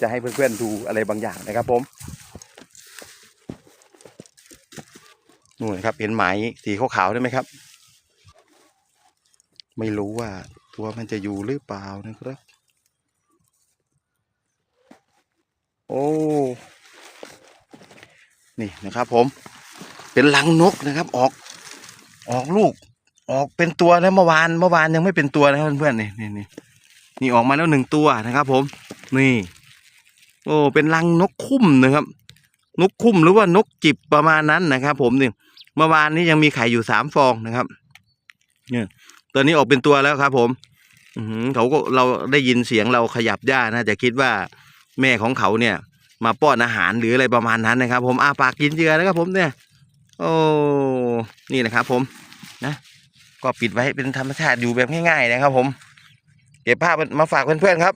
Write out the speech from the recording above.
จะให้เพื่อนๆดูอะไรบางอย่างนะครับผมนู่นนะครับเห็นไหมสีขาวๆได้ไหมครับ ไม่รู้ว่าตัวมันจะอยู่หรือเปล่านะครับ โอ้นี่นะครับผมเป็นรังนกนะครับ ออกออกลูก ออกเป็นตัวแล้วเมื่อวานเมื่อวานยังไม่เป็นตัวนะครับเพื่อนๆนี่นี่นี่นี่ออกมาแล้วหนึ่งตัวนะครับ ผม นี่ โอ้เป็นรังนกคุ้มนะครับ นกคุ้มหรือว่านกจิบประมาณนั้นนะครับ ผมนี่เมื่อวานนี้ยังมีไข่อยู่สามฟองนะครับ เนี่ยตอนนี้ออกเป็นตัวแล้วครับ ผมออืเขาก็เราได้ยินเสียงเราขยับหญ้านะจะคิดว่าแม่ของเขาเนี่ย มาป้อนอาหารหรืออะไรประมาณนั้นนะครับ ผมอาปากกินเหยื่อนะครับ ผมเนี่ย โอ้นี่นะครับ ผมนะก็ปิดไว้เป็นธรรมชาติอยู่แบบง่ายๆนะครับ ผม เก็บภาพมาฝากเพื่อนๆครับ